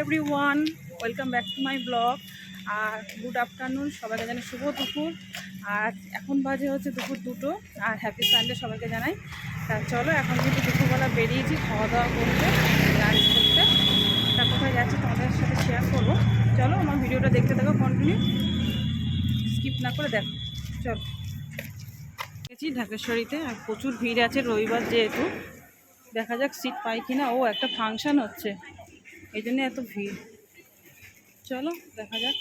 Everyone welcome back to my blog R good afternoon সবাইকে জানাই শুভ দুপুর। আর এখন বাজে হচ্ছে দুপুর দুটো। আর হ্যাপি সানডে সবাইকে জানাই। তা চলো, এখন কিন্তু দুপুরবেলা বেরিয়েছি খাওয়া দাওয়া করতে লাঞ্চ করতে। তা কোথায় যাচ্ছি তোমাদের সাথে শেয়ার করব। চলো, আমার ভিডিওটা দেখতে থাকো কন্টিনিউ স্কিপ না করে দেখো। চলো। গেছি ঢাকেশ্বরীতে, আর প্রচুর ভিড় আছে রবিবার যেহেতু। দেখা যাক সিট পাই কিনা। ও, একটা ফাংশন হচ্ছে। এই জন্য এত ভিড়। চলো, দেখা যাক।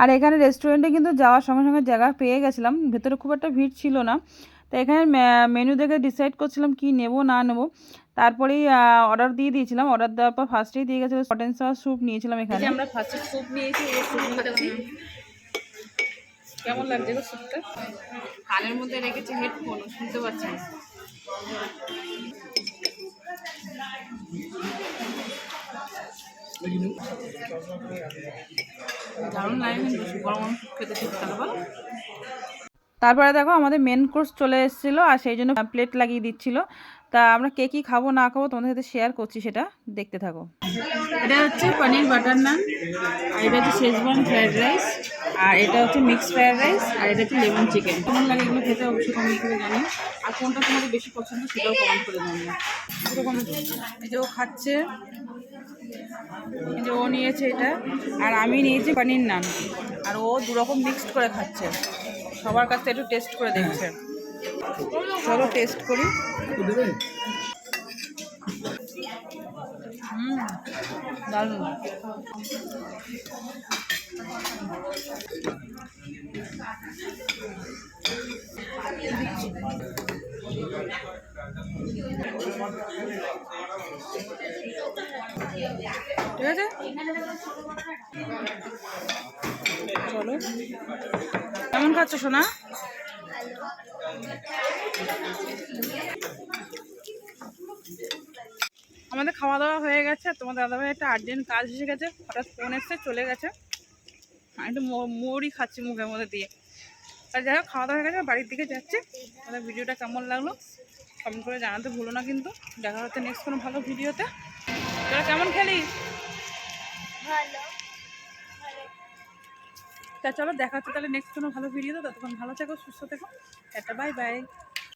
আর এখানে রেস্টুরেন্টে কিন্তু যাওয়ার সঙ্গে সঙ্গে জায়গা পেয়ে গেছিলাম। ভেতরে খুব একটা ভিড় ছিল না। তো এখানে মেনু দেখে ডিসাইড করছিলাম কি নেব, না নেব। তারপরেই অর্ডার দিয়ে দিয়েছিলাম। অর্ডার দেওয়ার পর ফার্স্টেই দিয়ে গেছিল অ্যান্ড সাওয়ার স্যুপ নিয়েছিলাম এখানে। আমরা ফার্স্টে স্যুপ নিয়েছি। কেমন লাগছে গো স্যুপটা কানের মধ্যে রেখেছি হেডফোন শুনতে পাচ্ছি না। দারুণ লাগে কিন্তু গরম গরম খেতে ঠিক থাকে বলো। তারপরে দেখো আমাদের মেন কোর্স চলে এসেছিল আর সেই জন্য প্লেট লাগিয়ে দিচ্ছিল। তা আমরা কে কী খাব, না খাব তোমাদের সাথে শেয়ার করছি সেটা, দেখতে থাকো। এটা হচ্ছে পনির বাটার নান, আর এটা হচ্ছে শেজওয়ান ফ্রায়েড রাইস আর এটা হচ্ছে মিক্স ফ্রায়েড রাইস আর এটা হচ্ছে লেমন চিকেন কেমন লাগে এগুলো খেতে অবশ্যই কমেন্ট করে জানি আর কোনটা তোমাদের বেশি পছন্দ সেটাও কমেন্ট করে জানি এরকম এই যে ও খাচ্ছে যে ও নিয়েছে এটা, আর আমি নিয়েছি পনির নান। আর ও দুরকম মিক্সড করে খাচ্ছে। সবার কাছ একটু টেস্ট করে দেখছে। চলো টেস্ট করি। হুম ঠিক আছে? চলো। কেমন খাচ্ছ সোনা? আমাদের খাওয়া দাওয়া হয়ে গেছে। তোমার দাদাভাই একটা আর্জেন্ট কাজ এসে গেছে। হঠাৎ ফোন এসছে, চলে গেছে। একটু মুড়ি খাচ্ছি মুখের মধ্যে দিয়ে। আর যাই হোক, খাওয়া দাওয়া হয়ে গেছে বাড়ির দিকে যাচ্ছে। আমাদের ভিডিওটা কেমন লাগল কমেন্ট করে জানাতে ভুলো না কিন্তু। দেখা হচ্ছে নেক্সট কোনো ভালো ভিডিওতে তোরা কেমন খেলি? তা চলো দেখা হচ্ছে তাহলে নেক্সট কোনো ভালো ভিডিও তো। ততক্ষণ ভালো থেকো, সুস্থ থেকো। একটা বাই বাই